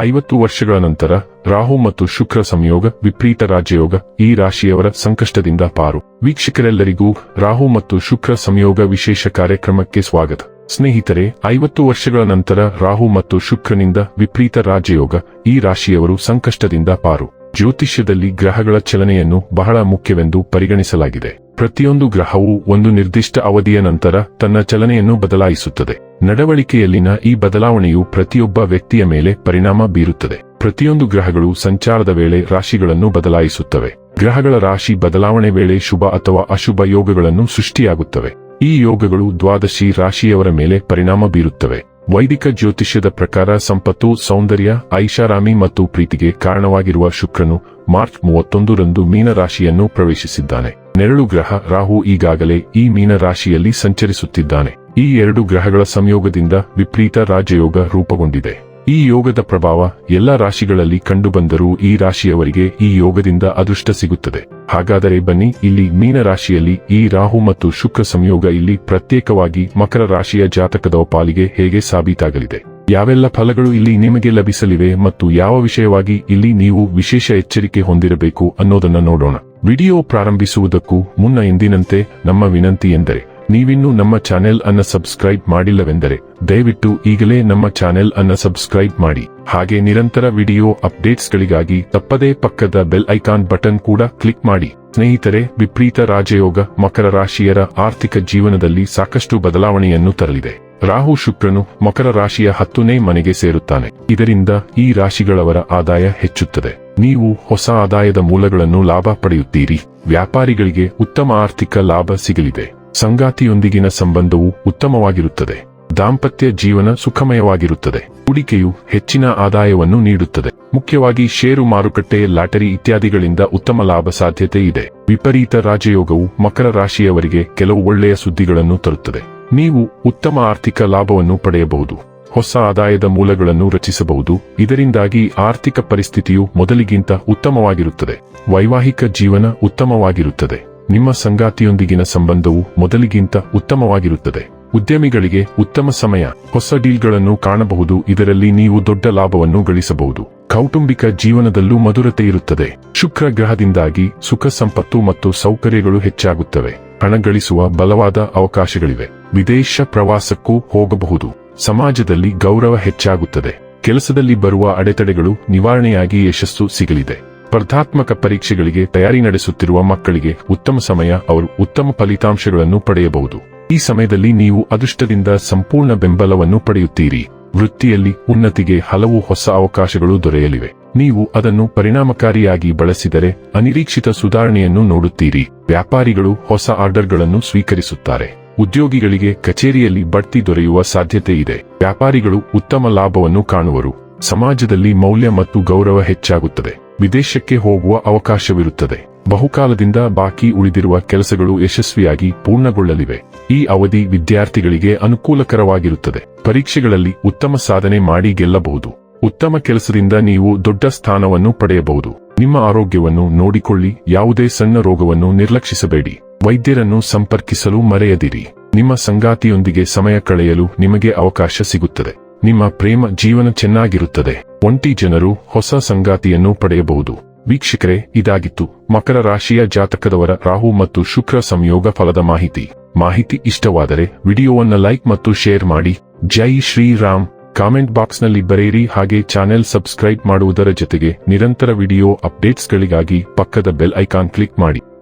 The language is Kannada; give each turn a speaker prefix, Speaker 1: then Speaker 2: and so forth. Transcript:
Speaker 1: ಐವತ್ತು ವರ್ಷಗಳ ನಂತರ, ರಾಹು ಮತ್ತು ಶುಕ್ರ ಸಂಯೋಗ, ವಿಪರೀತ ರಾಜ್ಯಯೋಗ ಈ ರಾಶಿಯವರ ಸಂಕಷ್ಟದಿಂದ ಪಾರು. ವೀಕ್ಷಕರೆಲ್ಲರಿಗೂ ರಾಹು ಮತ್ತು ಶುಕ್ರ ಸಂಯೋಗ ವಿಶೇಷ ಕಾರ್ಯಕ್ರಮಕ್ಕೆ ಸ್ವಾಗತ. ಸ್ನೇಹಿತರೆ, ಐವತ್ತು ವರ್ಷಗಳ ನಂತರ ರಾಹು ಮತ್ತು ಶುಕ್ರನಿಂದ ವಿಪರೀತ ರಾಜಯೋಗ, ಈ ರಾಶಿಯವರು ಸಂಕಷ್ಟದಿಂದ ಪಾರು. ಜ್ಯೋತಿಷ್ಯದಲ್ಲಿ ಗ್ರಹಗಳ ಚಲನೆಯನ್ನು ಬಹಳ ಮುಖ್ಯವೆಂದು ಪರಿಗಣಿಸಲಾಗಿದೆ. ಪ್ರತಿಯೊಂದು ಗ್ರಹವು ಒಂದು ನಿರ್ದಿಷ್ಟ ಅವಧಿಯ ನಂತರ ತನ್ನ ಚಲನೆಯನ್ನು ಬದಲಾಯಿಸುತ್ತದೆ. ನಡವಳಿಕೆಯಲ್ಲಿನ ಈ ಬದಲಾವಣೆಯು ಪ್ರತಿಯೊಬ್ಬ ವ್ಯಕ್ತಿಯ ಮೇಲೆ ಪರಿಣಾಮ ಬೀರುತ್ತದೆ. ಪ್ರತಿಯೊಂದು ಗ್ರಹಗಳು ಸಂಚಾರದ ವೇಳೆ ರಾಶಿಗಳನ್ನು ಬದಲಾಯಿಸುತ್ತವೆ. ಗ್ರಹಗಳ ರಾಶಿ ಬದಲಾವಣೆ ವೇಳೆ ಶುಭ ಅಥವಾ ಅಶುಭ ಯೋಗಗಳನ್ನು ಸೃಷ್ಟಿಯಾಗುತ್ತವೆ. ಈ ಯೋಗಗಳು ದ್ವಾದಶಿ ರಾಶಿಯವರ ಮೇಲೆ ಪರಿಣಾಮ ಬೀರುತ್ತವೆ. ವೈದಿಕ ಜ್ಯೋತಿಷ್ಯದ ಪ್ರಕಾರ ಸಂಪತ್ತು, ಸೌಂದರ್ಯ, ಐಷಾರಾಮಿ ಮತ್ತು ಪ್ರೀತಿಗೆ ಕಾರಣವಾಗಿರುವ ಶುಕ್ರನು ಮಾರ್ಚ್ ಮೂವತ್ತೊಂದರಂದು ಮೀನರಾಶಿಯನ್ನು ಪ್ರವೇಶಿಸಿದ್ದಾನೆ. ನೆರಳು ಗ್ರಹ ರಾಹು ಈಗಾಗಲೇ ಈ ಮೀನರಾಶಿಯಲ್ಲಿ ಸಂಚರಿಸುತ್ತಿದ್ದಾನೆ. ಈ ಎರಡು ಗ್ರಹಗಳ ಸಂಯೋಗದಿಂದ ವಿಪರೀತ ರಾಜಯೋಗ ರೂಪುಗೊಂಡಿದೆ. ಈ ಯೋಗದ ಪ್ರಭಾವ ಎಲ್ಲ ರಾಶಿಗಳಲ್ಲಿ ಕಂಡುಬಂದರೂ ಈ ರಾಶಿಯವರಿಗೆ ಈ ಯೋಗದಿಂದ ಅದೃಷ್ಟ ಸಿಗುತ್ತದೆ. ಹಾಗಾದರೆ ಬನ್ನಿ, ಇಲ್ಲಿ ಮೀನ ರಾಶಿಯಲ್ಲಿ ಈ ರಾಹು ಮತ್ತು ಶುಕ್ರ ಸಂಯೋಗ ಇಲ್ಲಿ ಪ್ರತ್ಯೇಕವಾಗಿ ಮಕರ ರಾಶಿಯ ಜಾತಕದ ಪಾಲಿಗೆ ಹೇಗೆ ಸಾಬೀತಾಗಲಿದೆ? ಯಾವೆಲ್ಲ ಫಲಗಳು ಇಲ್ಲಿ ನಿಮಗೆ ಲಭಿಸಲಿವೆ ಮತ್ತು ಯಾವ ವಿಷಯವಾಗಿ ಇಲ್ಲಿ ನೀವು ವಿಶೇಷ ಎಚ್ಚರಿಕೆ ಹೊಂದಿರಬೇಕು ಅನ್ನೋದನ್ನ ನೋಡೋಣ. ವಿಡಿಯೋ ಪ್ರಾರಂಭಿಸುವುದಕ್ಕೂ ಮುನ್ನ ಎಂದಿನಂತೆ ನಮ್ಮ ವಿನಂತಿ ಎಂದರೆ ನೀವಿನ್ನೂ ನಮ್ಮ ಚಾನೆಲ್ ಅನ್ನ ಸಬ್ಸ್ಕ್ರೈಬ್ ಮಾಡಿಲ್ಲವೆಂದರೆ ದಯವಿಟ್ಟು ಈಗಲೇ ನಮ್ಮ ಚಾನೆಲ್ ಅನ್ನ ಸಬ್ಸ್ಕ್ರೈಬ್ ಮಾಡಿ. ಹಾಗೆ ನಿರಂತರ ವಿಡಿಯೋ ಅಪ್ಡೇಟ್ಸ್ಗಳಿಗಾಗಿ ತಪ್ಪದೇ ಪಕ್ಕದ ಬೆಲ್ ಐಕಾನ್ ಬಟನ್ ಕೂಡ ಕ್ಲಿಕ್ ಮಾಡಿ. ಸ್ನೇಹಿತರೆ, ವಿಪರೀತ ರಾಜಯೋಗ ಮಕರ ರಾಶಿಯರ ಆರ್ಥಿಕ ಜೀವನದಲ್ಲಿ ಸಾಕಷ್ಟು ಬದಲಾವಣೆಯನ್ನು ತರಲಿದೆ. ರಾಹು ಶುಕ್ರನು ಮಕರ ರಾಶಿಯ ಹತ್ತನೇ ಮನೆಗೆ ಸೇರುತ್ತಾನೆ. ಇದರಿಂದ ಈ ರಾಶಿಗಳವರ ಆದಾಯ ಹೆಚ್ಚುತ್ತದೆ. ನೀವು ಹೊಸ ಆದಾಯದ ಮೂಲಗಳನ್ನು ಲಾಭ ಪಡೆಯುತ್ತೀರಿ. ವ್ಯಾಪಾರಿಗಳಿಗೆ ಉತ್ತಮ ಆರ್ಥಿಕ ಲಾಭ ಸಿಗಲಿದೆ. ಸಂಗಾತಿಯೊಂದಿಗಿನ ಸಂಬಂಧವು ಉತ್ತಮವಾಗಿರುತ್ತದೆ. ದಾಂಪತ್ಯ ಜೀವನ ಸುಖಮಯವಾಗಿರುತ್ತದೆ. ಹೂಡಿಕೆಯು ಹೆಚ್ಚಿನ ಆದಾಯವನ್ನು ನೀಡುತ್ತದೆ. ಮುಖ್ಯವಾಗಿ ಷೇರು ಮಾರುಕಟ್ಟೆ, ಲಾಟರಿ ಇತ್ಯಾದಿಗಳಿಂದ ಉತ್ತಮ ಲಾಭ ಸಾಧ್ಯತೆ ಇದೆ. ವಿಪರೀತ ರಾಜಯೋಗವು ಮಕರ ರಾಶಿಯವರಿಗೆ ಕೆಲವು ಒಳ್ಳೆಯ ಸುದ್ದಿಗಳನ್ನು ತರುತ್ತದೆ. ನೀವು ಉತ್ತಮ ಆರ್ಥಿಕ ಲಾಭವನ್ನು ಪಡೆಯಬಹುದು. ಹೊಸ ಆದಾಯದ ಮೂಲಗಳನ್ನು ರಚಿಸಬಹುದು. ಇದರಿಂದಾಗಿ ಆರ್ಥಿಕ ಪರಿಸ್ಥಿತಿಯು ಮೊದಲಿಗಿಂತ ಉತ್ತಮವಾಗಿರುತ್ತದೆ. ವೈವಾಹಿಕ ಜೀವನ ಉತ್ತಮವಾಗಿರುತ್ತದೆ. ನಿಮ್ಮ ಸಂಗಾತಿಯೊಂದಿಗಿನ ಸಂಬಂಧವು ಮೊದಲಿಗಿಂತ ಉತ್ತಮವಾಗಿರುತ್ತದೆ. ಉದ್ಯಮಿಗಳಿಗೆ ಉತ್ತಮ ಸಮಯ, ಹೊಸ ಡೀಲ್ಗಳನ್ನು ಕಾಣಬಹುದು, ಇದರಲ್ಲಿ ನೀವು ದೊಡ್ಡ ಲಾಭವನ್ನು ಗಳಿಸಬಹುದು. ಕೌಟುಂಬಿಕ ಜೀವನದಲ್ಲೂ ಮಧುರತೆ ಇರುತ್ತದೆ. ಶುಕ್ರ ಗ್ರಹದಿಂದಾಗಿ ಸುಖ ಸಂಪತ್ತು ಮತ್ತು ಸೌಕರ್ಯಗಳು ಹೆಚ್ಚಾಗುತ್ತವೆ. ಹಣ ಗಳಿಸುವ ಬಲವಾದ ಅವಕಾಶಗಳಿವೆ. ವಿದೇಶ ಪ್ರವಾಸಕ್ಕೂ ಹೋಗಬಹುದು. ಸಮಾಜದಲ್ಲಿ ಗೌರವ ಹೆಚ್ಚಾಗುತ್ತದೆ. ಕೆಲಸದಲ್ಲಿ ಬರುವ ಅಡೆತಡೆಗಳು ನಿವಾರಣೆಯಾಗಿ ಯಶಸ್ಸು ಸಿಗಲಿದೆ. ಸ್ಪರ್ಧಾತ್ಮಕ ಪರೀಕ್ಷೆಗಳಿಗೆ ತಯಾರಿ ನಡೆಸುತ್ತಿರುವ ಮಕ್ಕಳಿಗೆ ಉತ್ತಮ ಸಮಯ ಅವರು ಉತ್ತಮ ಫಲಿತಾಂಶಗಳನ್ನು ಪಡೆಯಬಹುದು. ಈ ಸಮಯದಲ್ಲಿ ನೀವು ಅದೃಷ್ಟದಿಂದ ಸಂಪೂರ್ಣ ಬೆಂಬಲವನ್ನು ಪಡೆಯುತ್ತೀರಿ. ವೃತ್ತಿಯಲ್ಲಿ ಉನ್ನತಿಗೆ ಹಲವು ಹೊಸ ಅವಕಾಶಗಳು ದೊರೆಯಲಿವೆ. ನೀವು ಅದನ್ನು ಪರಿಣಾಮಕಾರಿಯಾಗಿ ಬಳಸಿದರೆ ಅನಿರೀಕ್ಷಿತ ಸುಧಾರಣೆಯನ್ನು ನೋಡುತ್ತೀರಿ. ವ್ಯಾಪಾರಿಗಳು ಹೊಸ ಆರ್ಡರ್ಗಳನ್ನು ಸ್ವೀಕರಿಸುತ್ತಾರೆ. ಉದ್ಯೋಗಿಗಳಿಗೆ ಕಚೇರಿಯಲ್ಲಿ ಬಡ್ತಿ ದೊರೆಯುವ ಸಾಧ್ಯತೆ ಇದೆ. ವ್ಯಾಪಾರಿಗಳು ಉತ್ತಮ ಲಾಭವನ್ನು ಕಾಣುವರು. ಸಮಾಜದಲ್ಲಿ ಮೌಲ್ಯ ಮತ್ತು ಗೌರವ ಹೆಚ್ಚಾಗುತ್ತದೆ. ವಿದೇಶಕ್ಕೆ ಹೋಗುವ ಅವಕಾಶವಿರುತ್ತದೆ. ಬಹುಕಾಲದಿಂದ ಬಾಕಿ ಉಳಿದಿರುವ ಕೆಲಸಗಳು ಯಶಸ್ವಿಯಾಗಿ ಪೂರ್ಣಗೊಳ್ಳಲಿವೆ. ಈ ಅವಧಿ ವಿದ್ಯಾರ್ಥಿಗಳಿಗೆ ಅನುಕೂಲಕರವಾಗಿರುತ್ತದೆ. ಪರೀಕ್ಷೆಗಳಲ್ಲಿ ಉತ್ತಮ ಸಾಧನೆ ಮಾಡಿ ಗೆಲ್ಲಬಹುದು. ಉತ್ತಮ ಕೆಲಸದಿಂದ ನೀವು ದೊಡ್ಡ ಸ್ಥಾನವನ್ನು ಪಡೆಯಬಹುದು. ನಿಮ್ಮ ಆರೋಗ್ಯವನ್ನು ನೋಡಿಕೊಳ್ಳಿ. ಯಾವುದೇ ಸಣ್ಣ ರೋಗವನ್ನು ನಿರ್ಲಕ್ಷಿಸಬೇಡಿ. ವೈದ್ಯರನ್ನು ಸಂಪರ್ಕಿಸಲು ಮರೆಯದಿರಿ. ನಿಮ್ಮ ಸಂಗಾತಿಯೊಂದಿಗೆ ಸಮಯ ಕಳೆಯಲು ನಿಮಗೆ ಅವಕಾಶ ಸಿಗುತ್ತದೆ. ನಿಮ್ಮ ಪ್ರೇಮ ಜೀವನ ಚೆನ್ನಾಗಿರುತ್ತದೆ. ಒಂಟಿ ಜನರು ಹೊಸ ಸಂಗಾತಿಯನ್ನು ಪಡೆಯಬಹುದು. ವೀಕ್ಷಕರೇ, ಇದಾಗಿತ್ತು ಮಕರ ರಾಶಿಯ ಜಾತಕದವರ ರಾಹು ಮತ್ತು ಶುಕ್ರ ಸಂಯೋಗ ಫಲದ ಮಾಹಿತಿ. ಮಾಹಿತಿ ಇಷ್ಟವಾದರೆ ವಿಡಿಯೋವನ್ನ ಲೈಕ್ ಮತ್ತು ಶೇರ್ ಮಾಡಿ. ಜೈ ಶ್ರೀರಾಮ್. ಕಾಮೆಂಟ್ ಬಾಕ್ಸ್ನಲ್ಲಿ ಬರೆಯಿರಿ ಹಾಗೆ ಚಾನೆಲ್ ಸಬ್ಸ್ಕ್ರೈಬ್ ಮಾಡುವುದರ ಜೊತೆಗೆ ನಿರಂತರ ವಿಡಿಯೋ ಅಪ್ಡೇಟ್ಸ್ಗಳಿಗಾಗಿ ಪಕ್ಕದ ಬೆಲ್ ಐಕಾನ್ ಕ್ಲಿಕ್ ಮಾಡಿ.